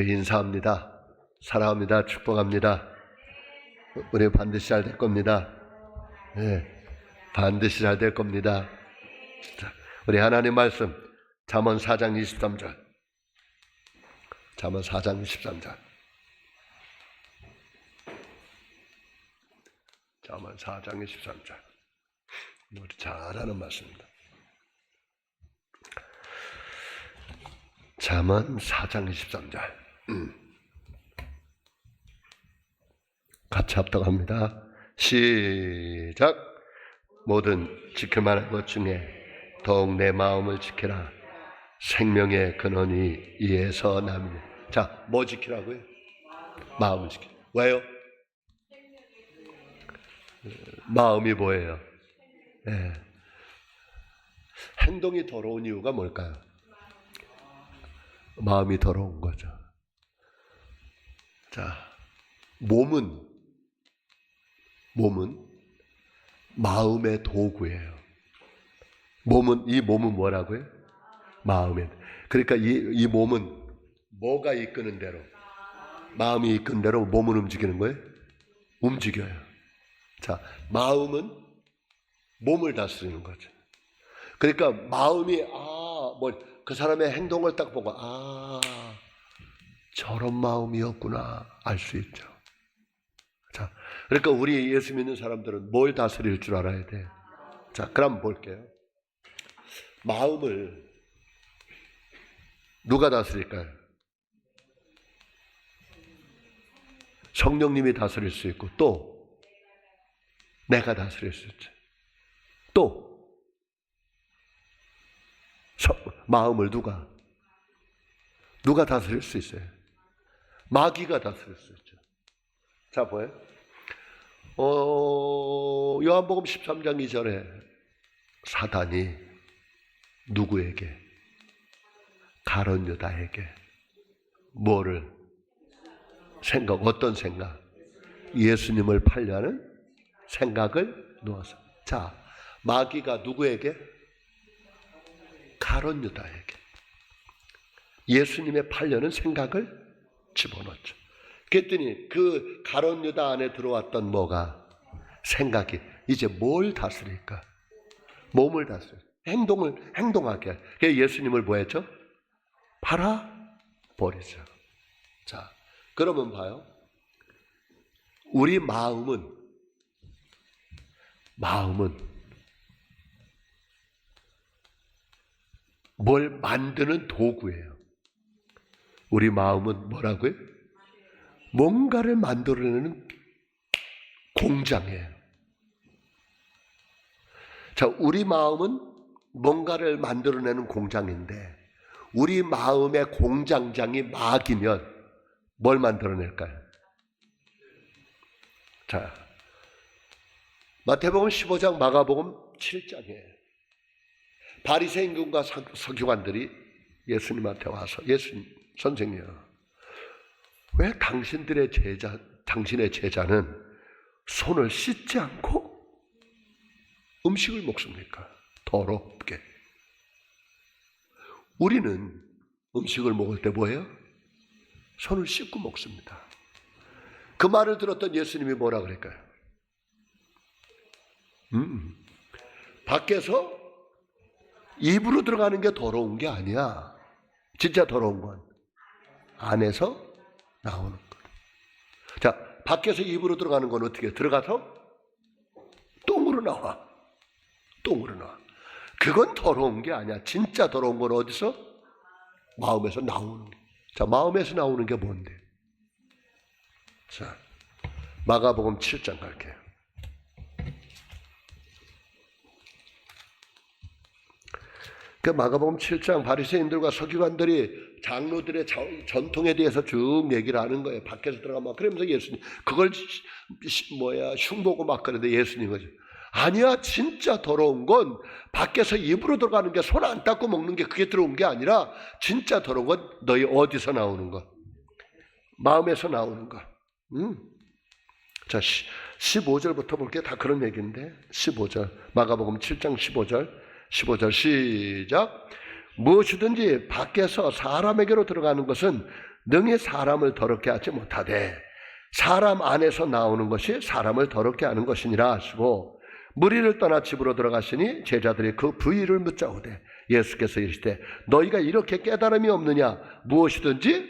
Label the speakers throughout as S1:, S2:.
S1: 그 인사합니다. 사랑합니다. 축복합니다. 우리 반드시 잘 될 겁니다. 네, 반드시 잘 될 겁니다. 자, 우리 하나님 말씀 잠언 4장 23절. 잠언 4장 23절. 잠언 4장 23절. 우리 잘 아는 말씀입니다. 잠언 4장 23절. 음. 같이 합독합니다. 시작. 모든 지킬 만한 것 중에 더욱 내 마음을 지켜라. 생명의 근원이 이에서 남이. 자, 뭐 지키라고요? 마음을 지키. 왜요? 마음이 뭐예요? 예. 행동이 더러운 이유가 뭘까요? 마음이 더러운 거죠. 자, 몸은 몸은 마음의 도구예요. 몸은 이 몸은 뭐라고요? 마음의. 그러니까 이, 이 몸은 뭐가 이끄는 대로 마음이 이끄는 대로 몸은 움직이는 거예요? 움직여요. 자, 마음은 몸을 다스리는 거죠. 그러니까 마음이 아, 뭐 그 사람의 행동을 딱 보고 아, 저런 마음이었구나 알 수 있죠. 자, 그러니까 우리 예수 믿는 사람들은 뭘 다스릴 줄 알아야 돼. 자, 그럼 볼게요. 마음을 누가 다스릴까요? 성령님이 다스릴 수 있고 또 내가 다스릴 수 있죠. 또 서- 마음을 누가 누가 다스릴 수 있어요? 마귀가 있죠. 자 보여요? 어, 요한복음 13장 2절에 사단이 누구에게? 가론 유다에게. 뭐를? 생각 어떤 생각? 예수님을 팔려는 생각을 놓아서. 자 마귀가 누구에게? 가론 유다에게. 예수님의 팔려는 생각을 집어넣죠. 그랬더니 그 가론 유다 안에 들어왔던 뭐가 생각이 이제 뭘 다스릴까? 몸을 다스려. 행동을 행동하게. 그래서 예수님을 뭐 했죠? 팔아 버리죠. 자, 그러면 봐요. 우리 마음은 마음은 뭘 만드는 도구예요. 우리 마음은 뭐라고요? 뭔가를 만들어내는 공장이에요. 자, 우리 마음은 뭔가를 만들어내는 공장인데, 우리 마음의 공장장이 마귀면 뭘 만들어낼까요? 자, 마태복음 15장, 마가복음 7장이에요. 바리새인과 서기관들이 예수님한테 와서 예수님 선생님 왜 당신들의 제자 당신의 제자는 손을 씻지 않고 음식을 먹습니까? 더럽게. 우리는 음식을 먹을 때 뭐예요? 손을 씻고 먹습니다. 그 말을 들었던 예수님이 뭐라 그럴까요? 음, 밖에서 입으로 들어가는 게 더러운 게 아니야. 진짜 더러운 건 안에서 나오는 것. 자, 밖에서 입으로 들어가는 건 어떻게 들어가서 똥으로 나와. 똥으로 나와. 그건 더러운 게 아니야. 진짜 더러운 건 어디서? 마음에서 나오는 게. 자, 마음에서 나오는 게 뭔데? 자, 마가복음 7장 갈게요. 그 마가복음 7장 바리새인들과 서기관들이 장로들의 전통에 대해서 쭉 얘기를 하는 거예요. 밖에서 들어가면 그러면서 예수님 그걸 뭐야 흉보고 막 그러는데 예수님 거죠. 아니야 진짜 더러운 건 밖에서 입으로 들어가는 게 손 안 닦고 먹는 게 그게 들어온 게 아니라 진짜 더러운 건 너희 어디서 나오는 거? 마음에서 나오는 거. 음. 자 15절부터 볼게요. 다 그런 얘기인데 15절 마가복음 7장 15절 15절 시작. 무엇이든지 밖에서 사람에게로 들어가는 것은 능히 사람을 더럽게 하지 못하되 사람 안에서 나오는 것이 사람을 더럽게 하는 것이니라 하시고 무리를 떠나 집으로 들어가시니 제자들이 그 부위를 묻자오되 예수께서 이르시되 너희가 이렇게 깨달음이 없느냐 무엇이든지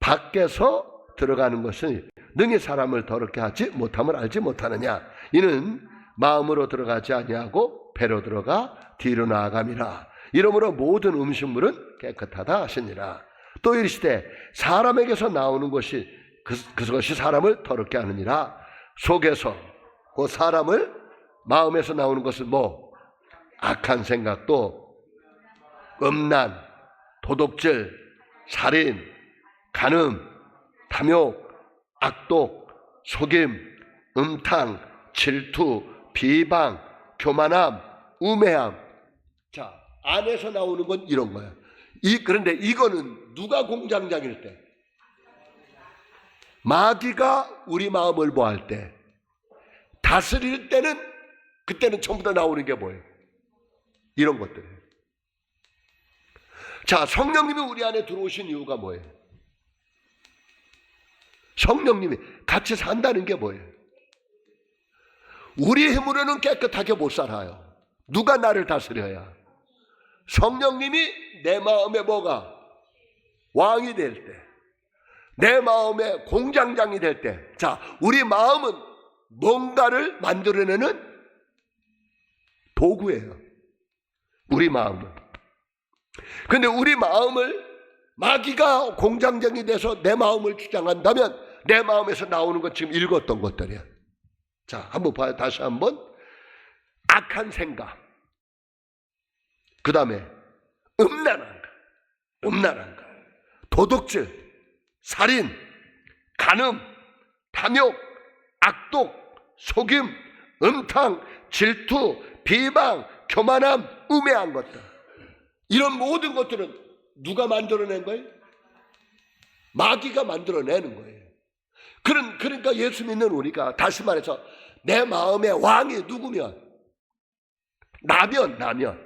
S1: 밖에서 들어가는 것은 능히 사람을 더럽게 하지 못함을 알지 못하느냐 이는 마음으로 들어가지 아니하고 배로 들어가 뒤로 나아감이라 이러므로 모든 음식물은 깨끗하다 하시니라. 또 이르시되 사람에게서 나오는 것이 그, 그것이 사람을 더럽게 하느니라. 속에서 그 사람을 마음에서 나오는 것은 뭐? 악한 생각도 음란 도둑질 살인 간음 탐욕 악독 속임 음탕 질투 비방 교만함 우매함 자 안에서 나오는 건 이런 거야 이 그런데 이거는 누가 공장장일 때 마귀가 우리 마음을 뭐할 때 다스릴 때는 그때는 전부 다 나오는 게 뭐예요? 이런 것들. 자, 성령님이 우리 안에 들어오신 이유가 뭐예요? 성령님이 같이 산다는 게 뭐예요? 우리 힘으로는 깨끗하게 못 살아요. 누가 나를 다스려야? 성령님이 내 마음에 뭐가 왕이 될 때, 내 마음에 공장장이 될 때, 자, 우리 마음은 뭔가를 만들어내는 도구예요. 우리 마음은. 근데 우리 마음을 마귀가 공장장이 돼서 내 마음을 주장한다면 내 마음에서 나오는 것 지금 읽었던 것들이야. 자, 한번 봐요. 다시 한번. 악한 생각. 그 다음에 음란한 것. 음란한 것. 도둑질. 살인. 간음. 탐욕. 악독. 속임. 음탕. 질투. 비방. 교만함. 우매한 것들. 이런 모든 것들은 누가 만들어낸 거예요? 마귀가 만들어내는 거예요. 그런, 그러니까 예수 믿는 우리가 다시 말해서 내 마음의 왕이 누구면? 나면, 나면.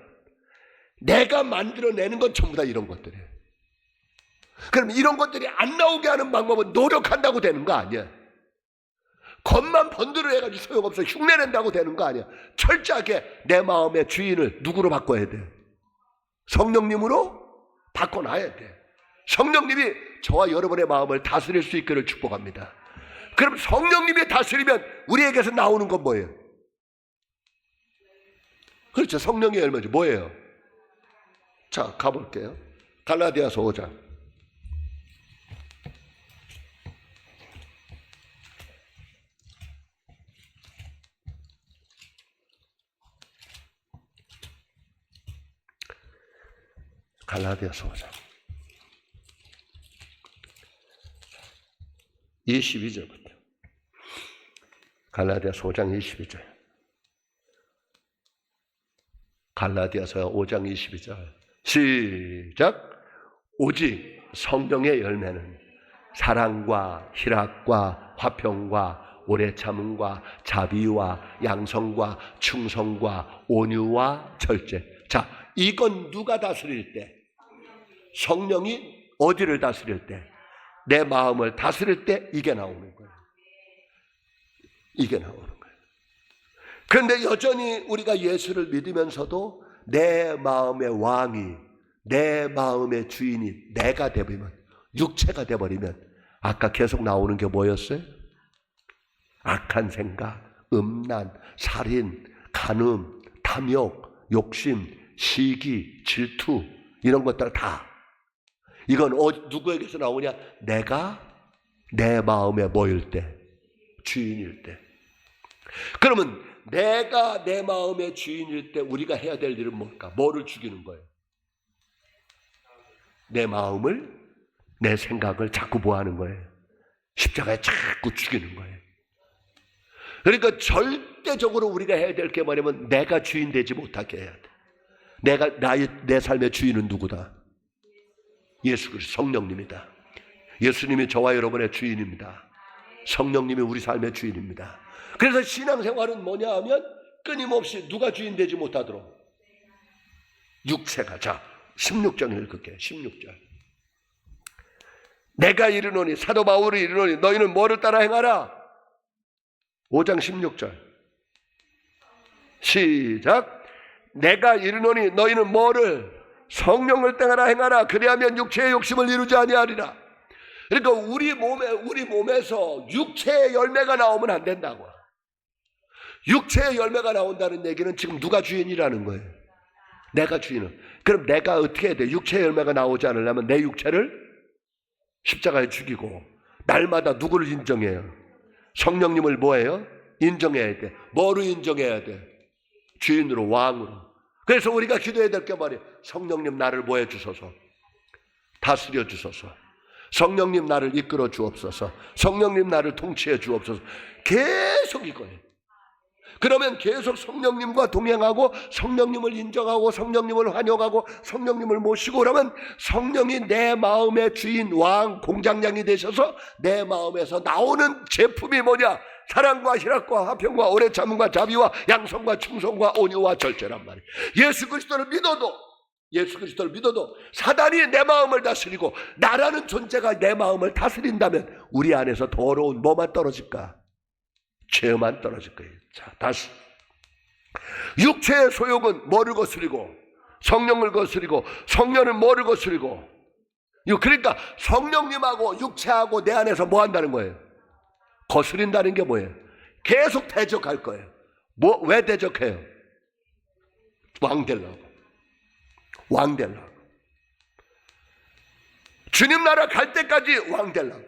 S1: 내가 만들어내는 건 전부 다 이런 것들이에요. 그럼 이런 것들이 안 나오게 하는 방법은 노력한다고 되는 거 아니야. 겉만 번들어 해가지고 소용없어. 흉내낸다고 되는 거 아니야. 철저하게 내 마음의 주인을 누구로 바꿔야 돼? 성령님으로 바꿔놔야 돼. 성령님이 저와 여러분의 마음을 다스릴 수 있기를 축복합니다. 그럼 성령님이 다스리면 우리에게서 나오는 건 뭐예요? 그렇죠. 성령의 열매죠. 뭐예요? 자, 가볼게요. 갈라디아서 5장. 갈라디아서 5장. 22절부터. 갈라디아서 5장 22절. 갈라디아서 5장 22절. 시작. 오직 성령의 열매는 사랑과 희락과 화평과 오래 참음과 자비와 양성과 충성과 온유와 절제. 자, 이건 누가 다스릴 때? 성령이 어디를 다스릴 때? 내 마음을 다스릴 때 이게 나오는 거예요. 이게 나오는 거예요. 그런데 여전히 우리가 예수를 믿으면서도 내 마음의 왕이 내 마음의 주인이 내가 되버리면 육체가 되버리면 아까 계속 나오는 게 뭐였어요? 악한 생각, 음란, 살인, 간음, 탐욕, 욕심, 시기, 질투 이런 것들 다 이건 어, 누구에게서 나오냐? 내가 내 마음에 모일 때, 주인일 때. 그러면 내가 내 마음의 주인일 때 우리가 해야 될 일은 뭘까? 뭐를 죽이는 거예요? 내 마음을, 내 생각을 자꾸 뭐 하는 거예요? 십자가에 자꾸 죽이는 거예요. 그러니까 절대적으로 우리가 해야 될 게 뭐냐면 내가 주인 되지 못하게 해야 돼. 내가 나의 내 삶의 주인은 누구다? 예수 그리스도 성령님이다. 예수님이 저와 여러분의 주인입니다. 성령님이 우리 삶의 주인입니다. 그래서 신앙생활은 뭐냐 하면 끊임없이 누가 주인 되지 못하도록 육체가 자 16절 읽을게. 16절. 내가 이르노니 사도 바울이 이르노니 너희는 뭐를 따라 행하라? 5장 16절. 시작. 내가 이르노니 너희는 뭐를 성령을 따라 행하라. 그리하면 육체의 욕심을 이루지 아니하리라. 그러니까 우리 몸에 우리 몸에서 육체의 열매가 나오면 안 된다고. 육체의 열매가 나온다는 얘기는 지금 누가 주인이라는 거예요. 내가 주인은. 그럼 내가 어떻게 해야 돼? 육체의 열매가 나오지 않으려면 내 육체를 십자가에 죽이고 날마다 누구를 인정해요? 성령님을 뭐예요? 인정해야 돼. 뭐로 인정해야 돼? 주인으로 왕으로. 그래서 우리가 기도해야 될 게 말이에요. 성령님 나를 뭐해 주소서. 다스려 주소서. 성령님 나를 이끌어 주옵소서. 성령님 나를 통치해 주옵소서. 계속 이거예요. 그러면 계속 성령님과 동행하고 성령님을 인정하고 성령님을 환영하고 성령님을 모시고 그러면 성령이 내 마음의 주인 왕 공장장이 되셔서 내 마음에서 나오는 제품이 뭐냐? 사랑과 희락과 화평과 오래 참음과 자비와 양성과 충성과 온유와 절제란 말이에요. 예수 그리스도를 믿어도 예수 그리스도를 믿어도 사단이 내 마음을 다스리고 나라는 존재가 내 마음을 다스린다면 우리 안에서 더러운 뭐만 떨어질까 죄만 떨어질 거예요. 자, 다시. 육체의 소욕은 뭐를 거스리고 성령을 거스리고 성령은 뭐를 거스리고 그러니까 성령님하고 육체하고 내 안에서 뭐 한다는 거예요? 거스린다는 게 뭐예요? 계속 대적할 거예요. 뭐 왜 대적해요? 왕 되려고. 왕 되려고. 주님 나라 갈 때까지 왕 되려고.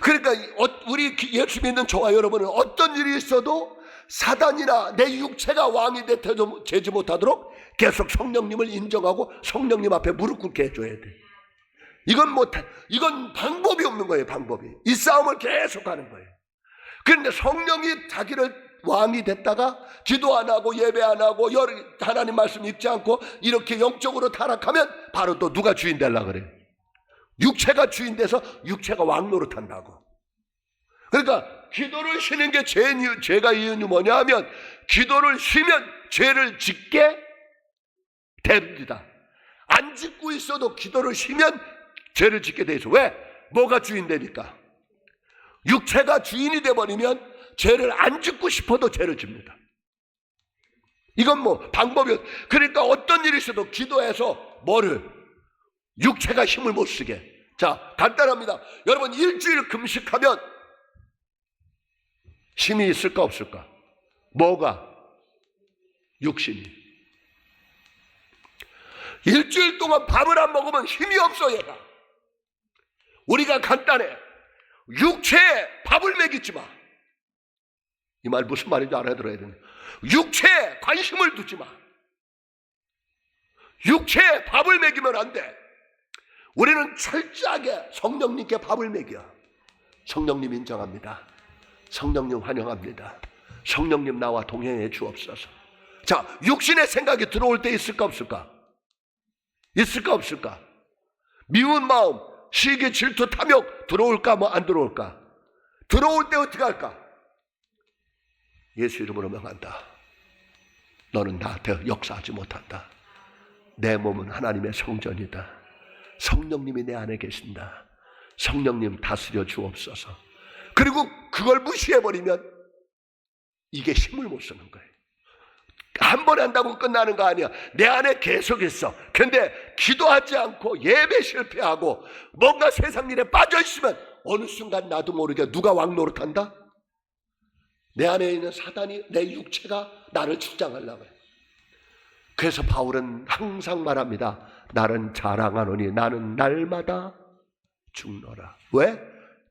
S1: 그러니까 어- 우리 기- 예수 믿는 저와 여러분은 어떤 일이 있어도 사단이나 내 육체가 왕이 되- 되지- 못하도록 계속 성령님을 인정하고 성령님 앞에 무릎 꿇게 해줘야 돼. 이건 못, 이건 방법이 없는 거예요, 방법이. 이 싸움을 계속 하는 거예요. 그런데 성령이 자기를 왕이 됐다가 기도 안 하고 예배 안 하고 열- 하나님 말씀 읽지 않고 이렇게 영적으로 타락하면 바로 또 누가 주인 되려 그래. 육체가 주인 돼서 육체가 왕 노릇한다고. 그러니까 기도를 쉬는 게 죄, 죄가 이유는 뭐냐 하면 기도를 쉬면 죄를 짓게 됩니다. 안 짓고 있어도 기도를 쉬면 죄를 짓게 돼 있어. 왜? 뭐가 주인 되니까. 육체가 주인이 돼버리면 죄를 안 짓고 싶어도 죄를 집니다. 이건 뭐 방법이 그러니까 어떤 일이 있어도 기도해서 뭐를 육체가 힘을 못 쓰게. 자, 간단합니다. 여러분, 일주일 금식하면 힘이 있을까, 없을까? 뭐가? 육신이. 일주일 동안 밥을 안 먹으면 힘이 없어, 얘가. 우리가 간단해. 육체에 밥을 먹이지 마. 이 말 무슨 말인지 알아들어야 되네. 육체에 관심을 두지 마. 육체에 밥을 먹이면 안 돼. 우리는 철저하게 성령님께 밥을 먹여. 성령님 인정합니다. 성령님 환영합니다. 성령님 나와 동행해 주옵소서. 자, 육신의 생각이 들어올 때 있을까 없을까? 있을까 없을까? 미운 마음, 시기, 질투, 탐욕 들어올까 뭐 안 들어올까? 들어올 때 어떻게 할까? 예수 이름으로 명한다. 너는 나한테 역사하지 못한다. 내 몸은 하나님의 성전이다. 성령님이 내 안에 계신다. 성령님 다스려 주옵소서. 그리고 그걸 무시해버리면 이게 힘을 못 쓰는 거예요. 한 번 한다고 끝나는 거 아니야. 내 안에 계속 있어. 근데 기도하지 않고 예배 실패하고 뭔가 세상 일에 빠져 있으면 어느 순간 나도 모르게 누가 왕 노릇한다? 내 안에 있는 사단이 내 육체가 나를 주장하려고 해. 그래서 바울은 항상 말합니다. 나는 자랑하노니 나는 날마다 죽노라. 왜?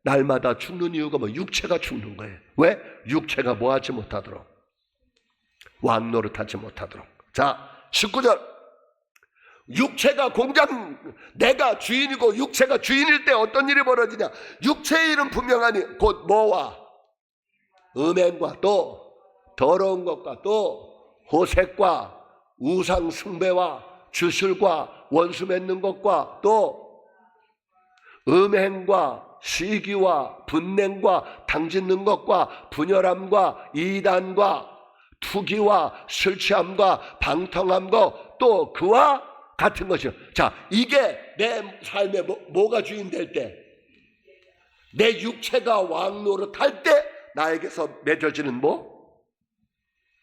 S1: 날마다 죽는 이유가 뭐 육체가 죽는 거예요. 왜? 육체가 뭐 하지 못하도록. 왕 노릇하지 못하도록. 자, 19절. 육체가 공장, 내가 주인이고 육체가 주인일 때 어떤 일이 벌어지냐. 육체의 일은 분명하니 곧 뭐와 음행과 또 더러운 것과 또 호색과 우상 숭배와 주술과 원수 맺는 것과 또 음행과 시기와 분냉과 당짓는 것과 분열함과 이단과 투기와 술 취함과 방탕함과 또 그와 같은 것이요. 자, 이게 내 삶에 뭐, 가 주인 될 때, 내 육체가 왕노릇 할 때 나에게서 맺어지는 뭐?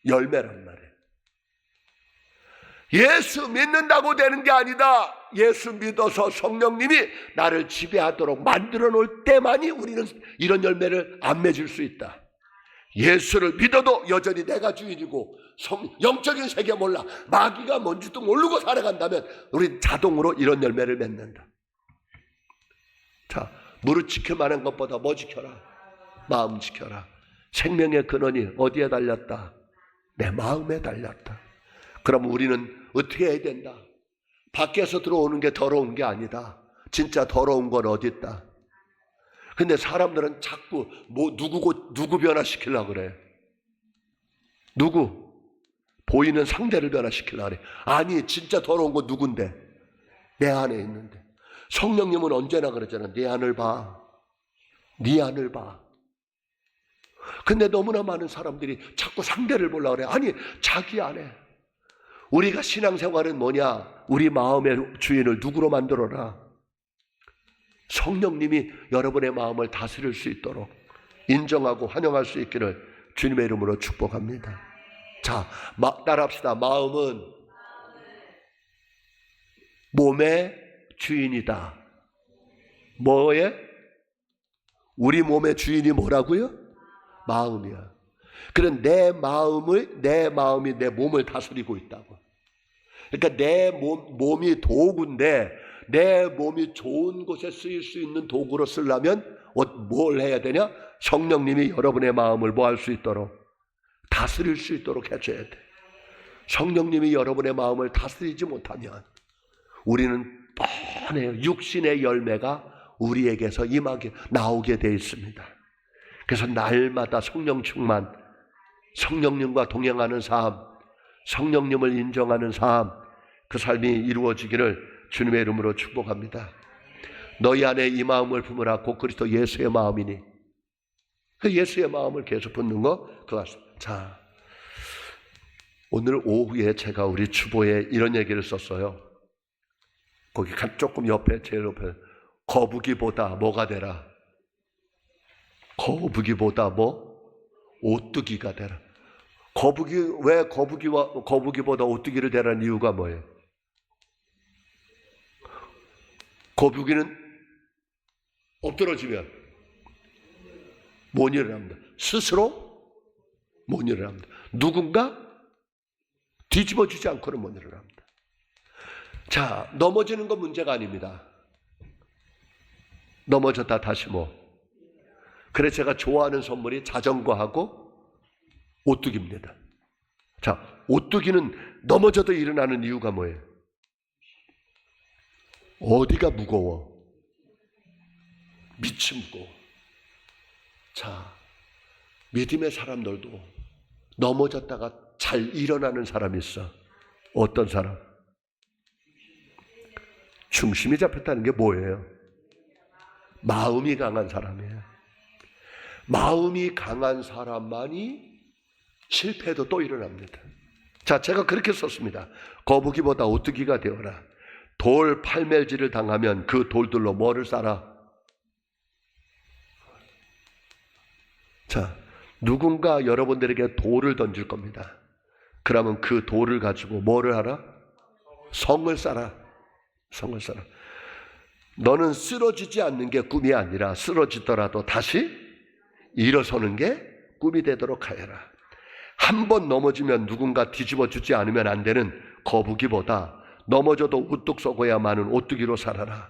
S1: 열매란 말이에요. 예수 믿는다고 되는 게 아니다. 예수 믿어서 성령님이 나를 지배하도록 만들어 놓을 때만이 우리는 이런 열매를 안 맺을 수 있다. 예수를 믿어도 여전히 내가 주인이고 성, 영적인 세계 몰라 마귀가 뭔지도 모르고 살아간다면 우린 자동으로 이런 열매를 맺는다. 자, 무릇 지킬 만한 것보다 뭐 지켜라? 마음 지켜라. 생명의 근원이 어디에 달렸다? 내 마음에 달렸다. 그럼 우리는 어떻게 해야 된다? 밖에서 들어오는 게 더러운 게 아니다. 진짜 더러운 건 어디 있다? 근데 사람들은 자꾸 뭐 누구고 누구 변화시키려고 그래. 누구? 보이는 상대를 변화시키려고 그래. 아니, 진짜 더러운 거 누군데? 내 안에 있는데. 성령님은 언제나 그러잖아. 내 안을 봐. 네 안을 봐. 근데 너무나 많은 사람들이 자꾸 상대를 보려고 그래. 아니, 자기 안에. 우리가 신앙생활은 뭐냐? 우리 마음의 주인을 누구로 만들어라? 성령님이 여러분의 마음을 다스릴 수 있도록 인정하고 환영할 수 있기를 주님의 이름으로 축복합니다. 자, 마, 따라합시다. 마음은 몸의 주인이다. 뭐에? 우리 몸의 주인이 뭐라고요? 마음이야. 그런 내 마음을, 내 마음이 내 몸을 다스리고 있다고. 그러니까 내 몸, 몸이 도구인데 내 몸이 좋은 곳에 쓰일 수 있는 도구로 쓰려면 어, 뭘 해야 되냐? 성령님이 여러분의 마음을 뭐 할 수 있도록 다스릴 수 있도록 해줘야 돼. 성령님이 여러분의 마음을 다스리지 못하면 우리는 뻔해요. 육신의 열매가 우리에게서 임하게 나오게 돼 있습니다. 그래서 날마다 성령 충만, 성령님과 동행하는 삶, 성령님을 인정하는 삶, 그 삶이 이루어지기를 주님의 이름으로 축복합니다. 너희 안에 이 마음을 품으라 곧 그리스도 예수의 마음이니 그 예수의 마음을 계속 품는 거 그거 자 오늘 오후에 제가 우리 주보에 이런 얘기를 썼어요. 거기 조금 옆에 제일 옆에 거북이보다 뭐가 되라. 거북이보다 뭐 오뚜기가 되라. 거북이 왜 거북이와 거북이보다 오뚜기를 되라는 이유가 뭐예요? 거북이는 엎드러지면 뭔 일을 합니다. 스스로 뭔 일을 합니다. 누군가 뒤집어 주지 않고는 뭔 일을 합니다. 자, 넘어지는 건 문제가 아닙니다. 넘어졌다 다시 뭐. 그래 제가 좋아하는 선물이 자전거하고 오뚜기입니다. 자, 오뚜기는 넘어져도 일어나는 이유가 뭐예요? 어디가 무거워? 미치 무거워. 자, 믿음의 사람들도 넘어졌다가 잘 일어나는 사람이 있어. 어떤 사람? 중심이 잡혔다는 게 뭐예요? 마음이 강한 사람이에요. 마음이 강한 사람만이 실패도 또 일어납니다. 자, 제가 그렇게 썼습니다. 거북이보다 오뚜기가 되어라. 돌 팔멜질을 당하면 그 돌들로 뭐를 쌓아? 자, 누군가 여러분들에게 돌을 던질 겁니다. 그러면 그 돌을 가지고 뭐를 하라? 성을 쌓아. 성을 쌓아. 너는 쓰러지지 않는 게 꿈이 아니라 쓰러지더라도 다시 일어서는 게 꿈이 되도록 하여라. 한 번 넘어지면 누군가 뒤집어 주지 않으면 안 되는 거북이보다 넘어져도 우뚝 서고야 마는 오뚜기로 살아라.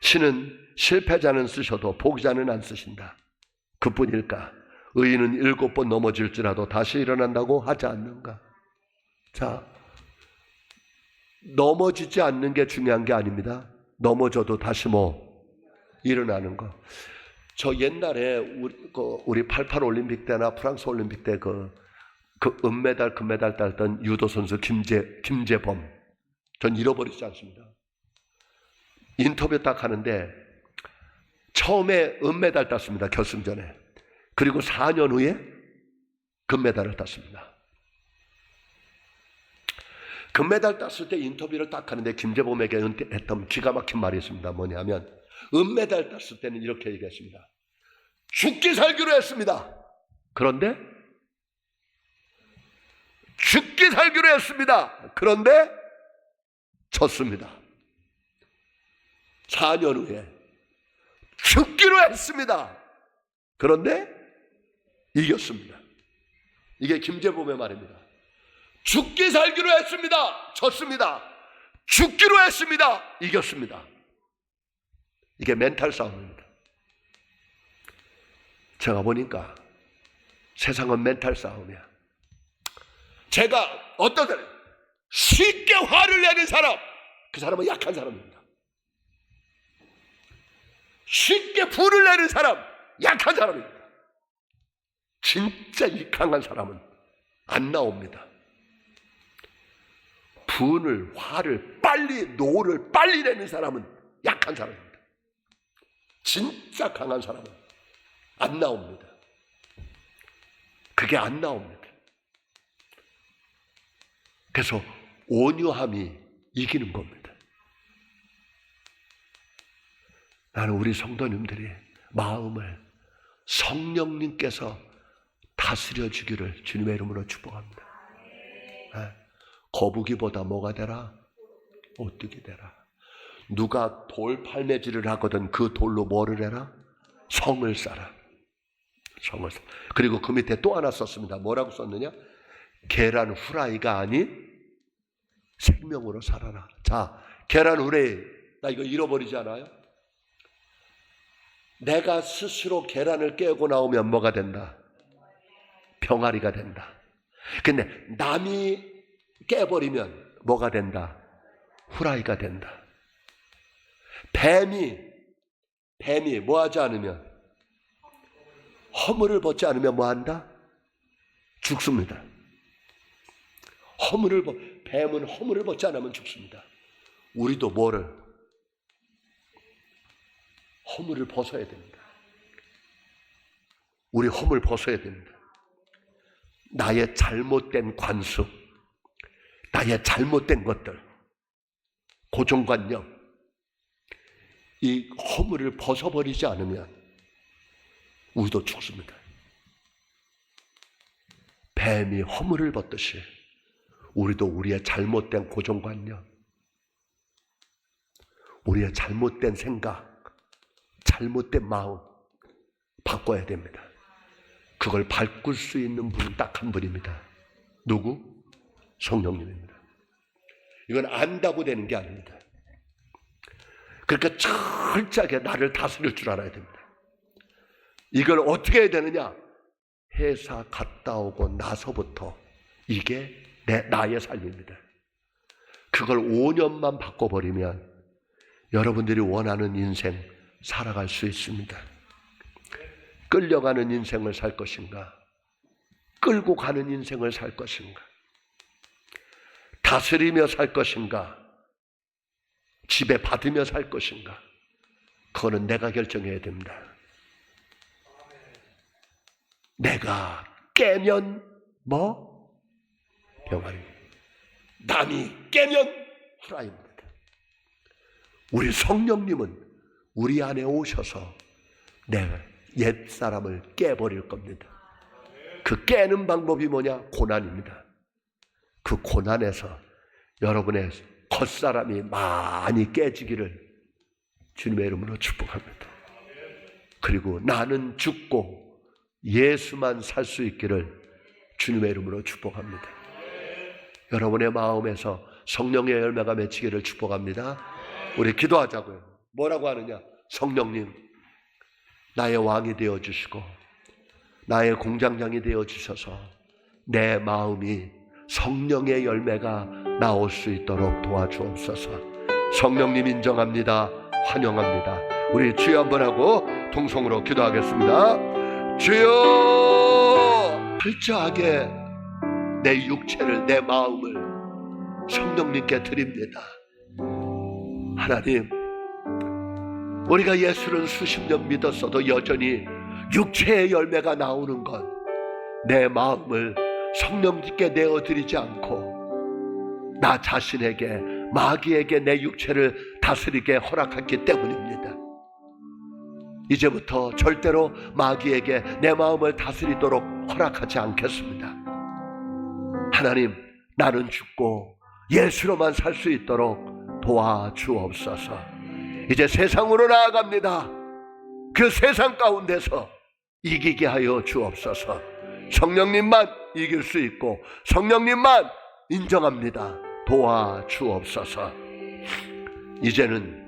S1: 신은 실패자는 쓰셔도 포기자는 안 쓰신다. 그뿐일까? 의인은 일곱 번 넘어질지라도 다시 일어난다고 하지 않는가? 자, 넘어지지 않는 게 중요한 게 아닙니다. 넘어져도 다시 뭐 일어나는 거. 저 옛날에 우리, 그 우리 88 올림픽 때나 프랑스 올림픽 때그 그 은메달, 금메달 따던 유도 선수 김재 김재범 전 잃어버리지 않습니다. 인터뷰 딱 하는데 처음에 은메달 땄습니다. 결승전에. 그리고 4년 후에 금메달을 땄습니다. 금메달 땄을 때 인터뷰를 딱 하는데 김재범에게 했던 기가 막힌 말이 있습니다. 뭐냐면 은메달 땄을 때는 이렇게 얘기했습니다. 죽기 살기로 했습니다. 그런데 죽기 살기로 했습니다. 그런데 졌습니다. 4년 후에 죽기로 했습니다. 그런데 이겼습니다. 이게 김재범의 말입니다. 죽기 살기로 했습니다. 졌습니다. 죽기로 했습니다. 이겼습니다. 이게 멘탈 싸움입니다. 제가 보니까 세상은 멘탈 싸움이야. 제가 사람, 쉽게 화를 내는 사람, 그 사람은 약한 사람입니다. 쉽게 불을 내는 사람, 약한 사람입니다. 진짜 이 강한 사람은 안 나옵니다. 분을, 화를 빨리, 노를 빨리 내는 사람은 약한 사람입니다. 진짜 강한 사람은 안 나옵니다. 그게 안 나옵니다. 그래서 온유함이 이기는 겁니다. 나는 우리 성도님들이 마음을 성령님께서 다스려 주기를 주님의 이름으로 축복합니다. 예. 거북이보다 뭐가 되라? 오뚜기 되라. 누가 돌 팔매질을 하거든 그 돌로 뭐를 해라? 성을 쌓아. 성을 쌓아. 그리고 그 밑에 또 하나 썼습니다. 뭐라고 썼느냐? 계란 후라이가 아닌 생명으로 살아라. 자, 계란 후라이. 나 이거 잃어버리지 않아요? 내가 스스로 계란을 깨고 나오면 뭐가 된다? 병아리가 된다. 근데 남이 깨버리면 뭐가 된다? 후라이가 된다. 뱀이, 뱀이 뭐 하지 않으면, 허물을 벗지 않으면 뭐 한다? 죽습니다. 허물을 벗, 뱀은 허물을 벗지 않으면 죽습니다. 우리도 뭐를? 허물을 벗어야 됩니다. 우리 허물 벗어야 됩니다. 나의 잘못된 관습, 나의 잘못된 것들, 고정관념, 이 허물을 벗어버리지 않으면 우리도 죽습니다. 뱀이 허물을 벗듯이 우리도 우리의 잘못된 고정관념, 우리의 잘못된 생각, 잘못된 마음 바꿔야 됩니다. 그걸 바꿀 수 있는 분은 딱 한 분입니다. 누구? 성령님입니다. 이건 안다고 되는 게 아닙니다. 그러니까 철저하게 나를 다스릴 줄 알아야 됩니다. 이걸 어떻게 해야 되느냐? 회사 갔다 오고 나서부터 이게 내, 나의 삶입니다. 그걸 5년만 바꿔버리면 여러분들이 원하는 인생 살아갈 수 있습니다. 끌려가는 인생을 살 것인가? 끌고 가는 인생을 살 것인가? 다스리며 살 것인가? 집에 받으며 살 것인가? 그거는 내가 결정해야 됩니다. 내가 깨면 뭐? 병아리. 남이 깨면 후라이입니다. 우리 성령님은 우리 안에 오셔서 내 옛사람을 깨버릴 겁니다. 그 깨는 방법이 뭐냐? 고난입니다. 그 고난에서 여러분의 겉사람이 많이 깨지기를 주님의 이름으로 축복합니다. 그리고 나는 죽고 예수만 살 수 있기를 주님의 이름으로 축복합니다. 여러분의 마음에서 성령의 열매가 맺히기를 축복합니다. 우리 기도하자고요. 뭐라고 하느냐? 성령님, 나의 왕이 되어 주시고, 나의 공장장이 되어 주셔서 내 마음이 성령의 열매가 나올 수 있도록 도와주옵소서. 성령님 인정합니다. 환영합니다. 우리 주여 한번 하고 통성으로 기도하겠습니다. 주여! 철저하게 내 육체를, 내 마음을 성령님께 드립니다. 하나님, 우리가 예수를 수십 년 믿었어도 여전히 육체의 열매가 나오는 것, 내 마음을 성령님께 내어드리지 않고 나 자신에게 마귀에게 내 육체를 다스리게 허락했기 때문입니다. 이제부터 절대로 마귀에게 내 마음을 다스리도록 허락하지 않겠습니다. 하나님, 나는 죽고 예수로만 살 수 있도록 도와주옵소서. 이제 세상으로 나아갑니다. 그 세상 가운데서 이기게 하여 주옵소서. 성령님만 이길 수 있고 성령님만 인정합니다. 도와주옵소서. 이제는